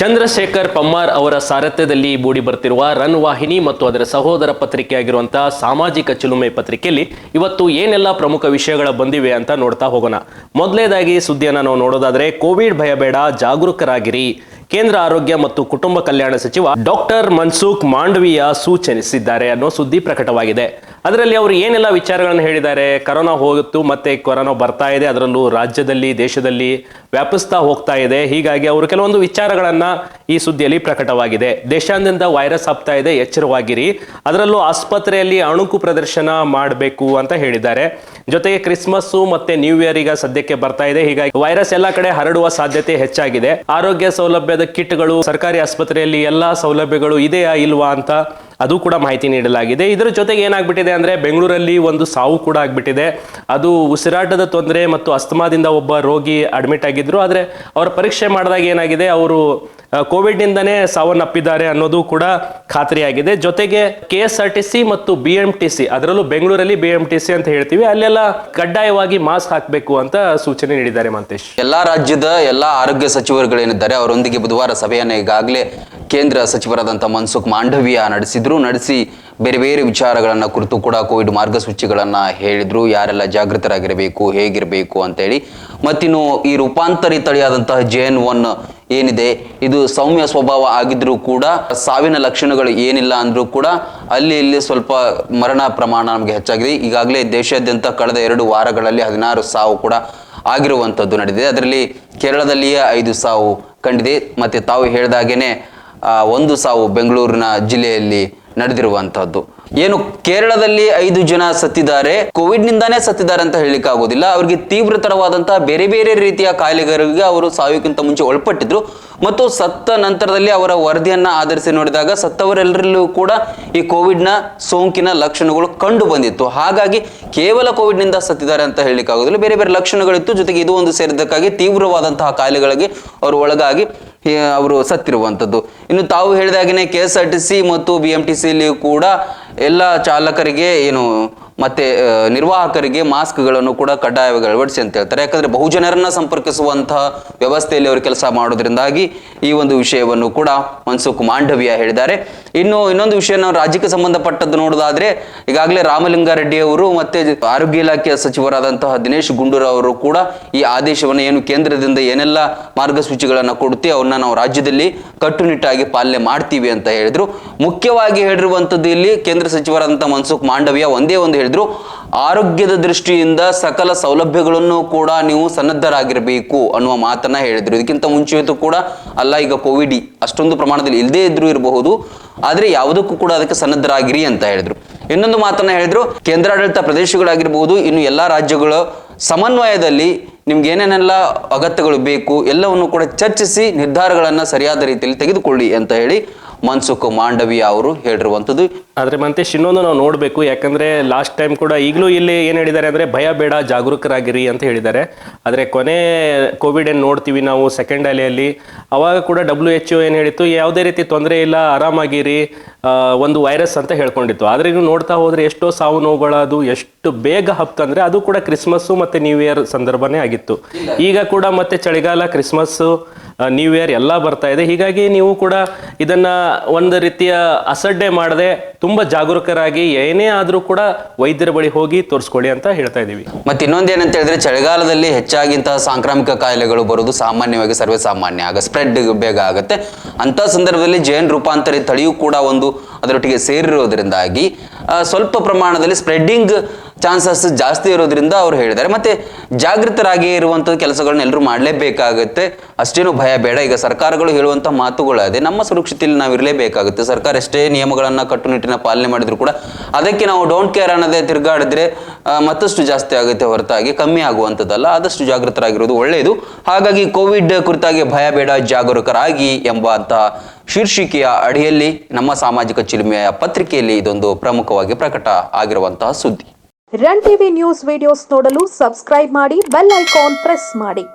ಚಂದ್ರಶೇಖರ್ ಪಮ್ಮಾರ್ ಅವರ ಸಾರಥ್ಯದಲ್ಲಿ ಮೂಡಿ ಬರ್ತಿರುವ ರನ್ ವಾಹಿನಿ ಮತ್ತು ಅದರ ಸಹೋದರ ಪತ್ರಿಕೆಯಾಗಿರುವಂತಹ ಸಾಮಾಜಿಕ ಚಿಲುಮೆ ಪತ್ರಿಕೆಯಲ್ಲಿ ಇವತ್ತು ಏನೆಲ್ಲ ಪ್ರಮುಖ ವಿಷಯಗಳ ಬಂದಿವೆ ಅಂತ ನೋಡ್ತಾ ಹೋಗೋಣ. ಮೊದಲನೇದಾಗಿ ಸುದ್ದಿಯನ್ನು ನಾವು ನೋಡೋದಾದ್ರೆ ಕೋವಿಡ್ ಭಯ ಬೇಡ, ಜಾಗರೂಕರಾಗಿರಿ. ಕೇಂದ್ರ ಆರೋಗ್ಯ ಮತ್ತು ಕುಟುಂಬ ಕಲ್ಯಾಣ ಸಚಿವ ಡಾಕ್ಟರ್ ಮನ್ಸುಖ್ ಮಾಂಡವಿಯಾ ಸೂಚನಿಸಿದ್ದಾರೆ ಅನ್ನೋ ಸುದ್ದಿ ಪ್ರಕಟವಾಗಿದೆ. ಅದರಲ್ಲಿ ಅವರು ಏನೆಲ್ಲ ವಿಚಾರಗಳನ್ನು ಹೇಳಿದ್ದಾರೆ? ಕರೋನಾ ಹೋಗುತ್ತು, ಮತ್ತೆ ಕೊರೋನಾ ಬರ್ತಾ ಇದೆ, ಅದರಲ್ಲೂ ರಾಜ್ಯದಲ್ಲಿ, ದೇಶದಲ್ಲಿ ವ್ಯಾಪಿಸ್ತಾ ಹೋಗ್ತಾ ಇದೆ. ಹೀಗಾಗಿ ಅವರು ಕೆಲವೊಂದು ವಿಚಾರಗಳನ್ನು ಈ ಸುದ್ದಿಯಲ್ಲಿ ಪ್ರಕಟವಾಗಿದೆ. ದೇಶಾದ್ಯಂತ ವೈರಸ್ ಹಬ್ತಾ ಇದೆ, ಎಚ್ಚರವಾಗಿರಿ. ಅದರಲ್ಲೂ ಆಸ್ಪತ್ರೆಯಲ್ಲಿ ಅಣುಕು ಪ್ರದರ್ಶನ ಮಾಡಬೇಕು ಅಂತ ಹೇಳಿದ್ದಾರೆ. ಜೊತೆಗೆ ಕ್ರಿಸ್ಮಸ್ ಮತ್ತೆ ನ್ಯೂ ಇಯರ್ ಈಗ ಸದ್ಯಕ್ಕೆ ಬರ್ತಾ ಇದೆ. ಹೀಗಾಗಿ ವೈರಸ್ ಎಲ್ಲ ಕಡೆ ಹರಡುವ ಸಾಧ್ಯತೆ ಹೆಚ್ಚಾಗಿದೆ. ಆರೋಗ್ಯ ಸೌಲಭ್ಯದ ಕಿಟ್ಗಳು, ಸರ್ಕಾರಿ ಆಸ್ಪತ್ರೆಯಲ್ಲಿ ಎಲ್ಲಾ ಸೌಲಭ್ಯಗಳು ಇದೆಯಾ ಇಲ್ವಾ ಅಂತ ಅದು ಕೂಡ ಮಾಹಿತಿ ನೀಡಲಾಗಿದೆ. ಇದರ ಜೊತೆಗೆ ಏನಾಗ್ಬಿಟ್ಟಿದೆ ಅಂದ್ರೆ ಬೆಂಗಳೂರಲ್ಲಿ ಒಂದು ಸಾವು ಕೂಡ ಆಗ್ಬಿಟ್ಟಿದೆ. ಅದು ಉಸಿರಾಟದ ತೊಂದರೆ ಮತ್ತು ಅಸ್ತಮಾದಿಂದ ಒಬ್ಬ ರೋಗಿ ಅಡ್ಮಿಟ್ ಆಗಿದ್ರು. ಆದ್ರೆ ಅವರ ಪರೀಕ್ಷೆ ಮಾಡಿದಾಗ ಏನಾಗಿದೆ, ಅವರು ಕೋವಿಡ್ನಿಂದನೇ ಸಾವನ್ನಪ್ಪಿದ್ದಾರೆ ಅನ್ನೋದು ಕೂಡ ಖಾತ್ರಿಯಾಗಿದೆ. ಜೊತೆಗೆ K S R T C ಮತ್ತು ಬಿ ಎಂ ಟಿ ಸಿ ಅದರಲ್ಲೂ ಬೆಂಗಳೂರಲ್ಲಿ ಬಿ ಎಂ ಟಿ ಸಿ ಅಂತ ಹೇಳ್ತೀವಿ. ಅಲ್ಲೆಲ್ಲ ಕಡ್ಡಾಯವಾಗಿ ಮಾಸ್ಕ್ ಹಾಕಬೇಕು ಅಂತ ಸೂಚನೆ ನೀಡಿದ್ದಾರೆ ಮಂತೇಶ್. ಎಲ್ಲಾ ರಾಜ್ಯದ ಎಲ್ಲಾ ಆರೋಗ್ಯ ಸಚಿವರುಗಳೇನಿದ್ದಾರೆ ಅವರೊಂದಿಗೆ ಬುಧವಾರ ಸಭೆಯನ್ನು ಈಗಾಗಲೇ ಕೇಂದ್ರ ಸಚಿವರಾದಂತಹ ಮನ್ಸುಖ್ ಮಾಂಡವಿಯ ನಡೆಸಿದ್ರು. ನಡೆಸಿ ಬೇರೆ ಬೇರೆ ವಿಚಾರಗಳನ್ನ ಕುರಿತು ಕೂಡ ಕೋವಿಡ್ ಮಾರ್ಗಸೂಚಿಗಳನ್ನ ಹೇಳಿದ್ರು. ಯಾರೆಲ್ಲ ಜಾಗೃತರಾಗಿರಬೇಕು, ಹೇಗಿರಬೇಕು ಅಂತೇಳಿ. ಮತ್ತಿನ್ನು ಈ ರೂಪಾಂತರಿ ತಳಿಯಾದಂತಹ ಜೆ ಎನ್ ಒನ್ ಏನಿದೆ? ಇದು ಸೌಮ್ಯ ಸ್ವಭಾವ ಆಗಿದ್ರೂ ಕೂಡ ಸಾವಿನ ಲಕ್ಷಣಗಳು ಏನಿಲ್ಲ ಅಂದ್ರೂ ಕೂಡ ಅಲ್ಲಿ ಇಲ್ಲಿ ಸ್ವಲ್ಪ ಮರಣ ಪ್ರಮಾಣ ನಮಗೆ ಹೆಚ್ಚಾಗಿದೆ. ಈಗಾಗಲೇ ದೇಶಾದ್ಯಂತ ಕಳೆದ ಎರಡು ವಾರಗಳಲ್ಲಿ ಹದಿನಾರು ಸಾವು ಕೂಡ ಆಗಿರುವಂಥದ್ದು ನಡೆದಿದೆ. ಅದರಲ್ಲಿ ಕೇರಳದಲ್ಲಿಯೇ ಐದು ಸಾವು ಕಂಡಿದೆ. ಮತ್ತೆ ತಾವು ಹೇಳಿದಾಗೇನೆ ಒಂದು ಸಾವು ಬೆಂಗಳೂರಿನ ಜಿಲ್ಲೆಯಲ್ಲಿ ನಡೆದಿರುವಂತಹದ್ದು ಏನು ಕೇರಳದಲ್ಲಿ ಐದು ಜನ ಸತ್ತಿದ್ದಾರೆ ಕೋವಿಡ್ ನಿಂದಾನೇ ಸತ್ತಿದ್ದಾರೆ ಅಂತ ಹೇಳಲಿಕ್ಕೆ ಆಗೋದಿಲ್ಲ ಅವರಿಗೆ ತೀವ್ರತರವಾದಂತಹ ಬೇರೆ ಬೇರೆ ರೀತಿಯ ಕಾಯಿಲೆಗಳಿಗೆ ಅವರು ಸಾವಿಗಿಂತ ಮುಂಚೆ ಒಳಪಟ್ಟಿದ್ರು. ಮತ್ತು ಸತ್ತ ನಂತರದಲ್ಲಿ ಅವರ ವರದಿಯನ್ನ ಆಧರಿಸಿ ನೋಡಿದಾಗ ಸತ್ತವರೆಲ್ಲರಲ್ಲೂ ಕೂಡ ಈ ಕೋವಿಡ್ನ ಸೋಂಕಿನ ಲಕ್ಷಣಗಳು ಕಂಡು ಬಂದಿತ್ತು. ಹಾಗಾಗಿ ಕೇವಲ ಕೋವಿಡ್ನಿಂದ ಸತ್ತಿದ್ದಾರೆ ಅಂತ ಹೇಳಲಿಕ್ಕೆ ಆಗೋದಿಲ್ಲ ಬೇರೆ ಬೇರೆ ಲಕ್ಷಣಗಳಿತ್ತು. ಜೊತೆಗೆ ಇದು ಒಂದು ಸೇರಿದ್ದಕ್ಕಾಗಿ ತೀವ್ರವಾದಂತಹ ಕಾಯಿಲೆಗಳಿಗೆ ಅವರು ಒಳಗಾಗಿ ಅವರು ಸತ್ತಿರುವಂಥದ್ದು. ಇನ್ನು ತಾವು ಹೇಳಿದಾಗನೇ K S R T C ಮತ್ತು ಬಿ ಎಂ ಟಿ ಕೂಡ ಎಲ್ಲ ಚಾಲಕರಿಗೆ ಏನು ಮತ್ತೆ ನಿರ್ವಾಹಕರಿಗೆ ಮಾಸ್ಕ್ಗಳನ್ನು ಕೂಡ ಕಡ್ಡಾಯವಾಗಿ ಅಳವಡಿಸಿ ಅಂತ ಹೇಳ್ತಾರೆ. ಯಾಕಂದ್ರೆ ಬಹುಜನರನ್ನ ಸಂಪರ್ಕಿಸುವಂತಹ ವ್ಯವಸ್ಥೆಯಲ್ಲಿ ಅವರು ಕೆಲಸ ಮಾಡೋದ್ರಿಂದಾಗಿ ಈ ಒಂದು ವಿಷಯವನ್ನು ಕೂಡ ಮನ್ಸುಖ್ ಮಾಂಡವಿಯ ಹೇಳಿದ್ದಾರೆ. ಇನ್ನು ಇನ್ನೊಂದು ವಿಷಯ ನಾವು ರಾಜ್ಯಕ್ಕೆ ಸಂಬಂಧಪಟ್ಟದ್ದು ನೋಡೋದಾದ್ರೆ, ಈಗಾಗಲೇ ರಾಮಲಿಂಗಾರೆಡ್ಡಿ ಅವರು ಮತ್ತೆ ಆರೋಗ್ಯ ಇಲಾಖೆಯ ಸಚಿವರಾದಂತಹ ದಿನೇಶ್ ಗುಂಡೂರಾವ್ ಅವರು ಕೂಡ ಈ ಆದೇಶವನ್ನು ಏನು ಕೇಂದ್ರದಿಂದ ಏನೆಲ್ಲ ಮಾರ್ಗಸೂಚಿಗಳನ್ನು ಕೊಡುತ್ತೆ ಅವನ್ನ ನಾವು ರಾಜ್ಯದಲ್ಲಿ ಕಟ್ಟುನಿಟ್ಟಾಗಿ ಪಾಲನೆ ಮಾಡ್ತೀವಿ ಅಂತ ಹೇಳಿದ್ರು. ಮುಖ್ಯವಾಗಿ ಹೇಳಿರುವಂತದ್ದು ಇಲ್ಲಿ ಕೇಂದ್ರ ಸಚಿವರಾದಂತಹ ಮನ್ಸುಖ್ ಮಾಂಡವಿಯ ಒಂದೇ ಒಂದು ಹೇಳಿದ್ರು, ಆರೋಗ್ಯದ ದೃಷ್ಟಿಯಿಂದ ಸಕಲ ಸೌಲಭ್ಯಗಳನ್ನು ಕೂಡ ನೀವು ಸನ್ನದ್ಧರಾಗಿರಬೇಕು ಅನ್ನುವ ಮಾತನ್ನ ಹೇಳಿದ್ರು. ಇದಕ್ಕಿಂತ ಮುಂಚೆಯೂ ಕೂಡ ಅಲ್ಲ, ಈಗ ಕೋವಿಡ್ ಅಷ್ಟೊಂದು ಪ್ರಮಾಣದಲ್ಲಿ ಇಲ್ಲದೇ ಇದ್ರೂ ಇರಬಹುದು. ಆದ್ರೆ ಯಾವುದಕ್ಕೂ ಕೂಡ ಅದಕ್ಕೆ ಸನ್ನದ್ಧರಾಗಿರಿ ಅಂತ ಹೇಳಿದ್ರು. ಇನ್ನೊಂದು ಮಾತನ್ನ ಹೇಳಿದ್ರು, ಕೇಂದ್ರಾಡಳಿತ ಪ್ರದೇಶಗಳಾಗಿರ್ಬೋದು, ಇನ್ನು ಎಲ್ಲಾ ರಾಜ್ಯಗಳ ಸಮನ್ವಯದಲ್ಲಿ ನಿಮ್ಗೆ ಏನೇನೆಲ್ಲ ಅಗತ್ಯಗಳು ಬೇಕು, ಎಲ್ಲವನ್ನು ಕೂಡ ಚರ್ಚಿಸಿ ನಿರ್ಧಾರಗಳನ್ನ ಸರಿಯಾದ ರೀತಿಯಲ್ಲಿ ತೆಗೆದುಕೊಳ್ಳಿ ಅಂತ ಹೇಳಿ ಮನ್ಸುಖ್ ಮಾಂಡವಿಯ ಅವರು ಹೇಳಿರುವಂಥದ್ದು. ಆದರೆ ಮತ್ತೆ ಇನ್ನೊಂದು ನಾವು ನೋಡಬೇಕು, ಯಾಕಂದ್ರೆ ಲಾಸ್ಟ್ ಟೈಮ್ ಕೂಡ ಈಗಲೂ ಇಲ್ಲಿ ಏನು ಹೇಳಿದ್ದಾರೆ ಅಂದ್ರೆ ಭಯ ಬೇಡ, ಜಾಗರೂಕರಾಗಿರಿ ಅಂತ ಹೇಳಿದ್ದಾರೆ. ಆದರೆ ಕೊನೆ ಕೋವಿಡ್ ಏನು ನೋಡ್ತೀವಿ ನಾವು ಸೆಕೆಂಡ್ ಅಲೆಯಲ್ಲಿ, ಅವಾಗ ಕೂಡ ಡಬ್ಲ್ಯೂ ಎಚ್ ಏನ್ ಹೇಳಿತ್ತು, ಯಾವುದೇ ರೀತಿ ತೊಂದರೆ ಇಲ್ಲ, ಆರಾಮಾಗಿರಿ ಒಂದು ವೈರಸ್ ಅಂತ ಹೇಳ್ಕೊಂಡಿತ್ತು. ಆದರೆ ನೀವು ನೋಡ್ತಾ ಹೋದರೆ ಎಷ್ಟೋ ಸಾವು ನೋವುಗಳದು ಎಷ್ಟು ಬೇಗ ಹಬ್ತಂದರೆ ಅದು ಕೂಡ ಕ್ರಿಸ್ಮಸ್ಸು ಮತ್ತು ನ್ಯೂ ಇಯರ್ ಸಂದರ್ಭನೇ ಆಗಿತ್ತು. ಈಗ ಕೂಡ ಮತ್ತೆ ಚಳಿಗಾಲ, ಕ್ರಿಸ್ಮಸ್ಸು ನ್ಯೂ ಇಯರ್ ಎಲ್ಲ ಬರ್ತಾ ಇದೆ. ಹೀಗಾಗಿ ನೀವು ಕೂಡ ಇದನ್ನು ಒಂದು ರೀತಿಯ ಅಸಡ್ಡೆ ಮಾಡದೆ ತುಂಬ ಜಾಗರೂಕರಾಗಿ ಏನೇ ಆದರೂ ಕೂಡ ವೈದ್ಯರ ಬಳಿ ಹೋಗಿ ತೋರಿಸ್ಕೊಳ್ಳಿ ಅಂತ ಹೇಳ್ತಾ ಇದ್ದೀವಿ ಮತ್ತು ಇನ್ನೊಂದು ಇನ್ನೊಂದೇನಂತ ಹೇಳಿದ್ರೆ ಚಳಿಗಾಲದಲ್ಲಿ ಹೆಚ್ಚಾಗಿ ಇಂತಹ ಸಾಂಕ್ರಾಮಿಕ ಕಾಯಿಲೆಗಳು ಬರೋದು ಸಾಮಾನ್ಯವಾಗಿ ಸರ್ವೇ ಸಾಮಾನ್ಯ ಆಗ ಸ್ಪ್ರೆಡ್ ಬೇಗ ಆಗುತ್ತೆ. ಅಂಥ ಸಂದರ್ಭದಲ್ಲಿ ಜೈನ್ ರೂಪಾಂತರಿ ತಳಿಯೂ ಕೂಡ ಒಂದು ಅದರೊಟ್ಟಿಗೆ ಸೇರಿರೋದ್ರಿಂದಾಗಿ ಸ್ವಲ್ಪ ಪ್ರಮಾಣದಲ್ಲಿ ಸ್ಪ್ರೆಡ್ಡಿಂಗ್ ಚಾನ್ಸಸ್ ಜಾಸ್ತಿ ಇರೋದ್ರಿಂದ ಅವ್ರು ಹೇಳಿದ್ದಾರೆ. ಮತ್ತೆ ಜಾಗೃತರಾಗಿ ಇರುವಂತಹ ಕೆಲಸಗಳನ್ನ ಎಲ್ಲರೂ ಮಾಡಲೇಬೇಕಾಗುತ್ತೆ. ಅಷ್ಟೇನು ಭಯ ಬೇಡ. ಈಗ ಸರ್ಕಾರಗಳು ಹೇಳುವಂತ ಮಾತುಗಳಾದೆ ನಮ್ಮ ಸುರಕ್ಷತೆಯಲ್ಲಿ ನಾವು ಇರಲೇಬೇಕಾಗುತ್ತೆ. ಸರ್ಕಾರ ಎಷ್ಟೇ ನಿಯಮಗಳನ್ನ ಕಟ್ಟುನಿಟ್ಟಿನ ಪಾಲನೆ ಮಾಡಿದ್ರು ಕೂಡ ಅದಕ್ಕೆ ನಾವು ಡೋಂಟ್ ಕೇರ್ ಅನ್ನೋದೇ ತಿರುಗಾಡಿದ್ರೆ ಮತ್ತಷ್ಟು ಜಾಸ್ತಿ ಆಗುತ್ತೆ ಹೊರತಾಗಿ, ಕಮ್ಮಿ ಆಗುವಂಥದ್ದಲ್ಲ, ಆದಷ್ಟು ಜಾಗೃತರಾಗಿರೋದು ಒಳ್ಳೆಯದು. ಹಾಗಾಗಿ ಕೋವಿಡ್ ಕುರಿತಾಗಿ ಭಯ ಬೇಡ, ಜಾಗರೂಕರಾಗಿ ಎಂಬಂತಹ ಶೀರ್ಷಿಕೆಯ ಅಡಿಯಲ್ಲಿ ನಮ್ಮ ಸಾಮಾಜಿಕ ಚಿಲುಮೆಯ ಪತ್ರಿಕೆಯಲ್ಲಿ ಇದೊಂದು ಪ್ರಮುಖವಾಗಿ ಪ್ರಕಟ ಆಗಿರುವಂತಹ ಸುದ್ದಿ. ರನ್ ಟಿವಿ ನ್ಯೂಸ್ ವಿಡಿಯೋಸ್ ನೋಡಲು ಸಬ್ಸ್ಕ್ರೈಬ್ ಮಾಡಿ, ಬೆಲ್ ಐಕಾನ್ ಪ್ರೆಸ್ ಮಾಡಿ.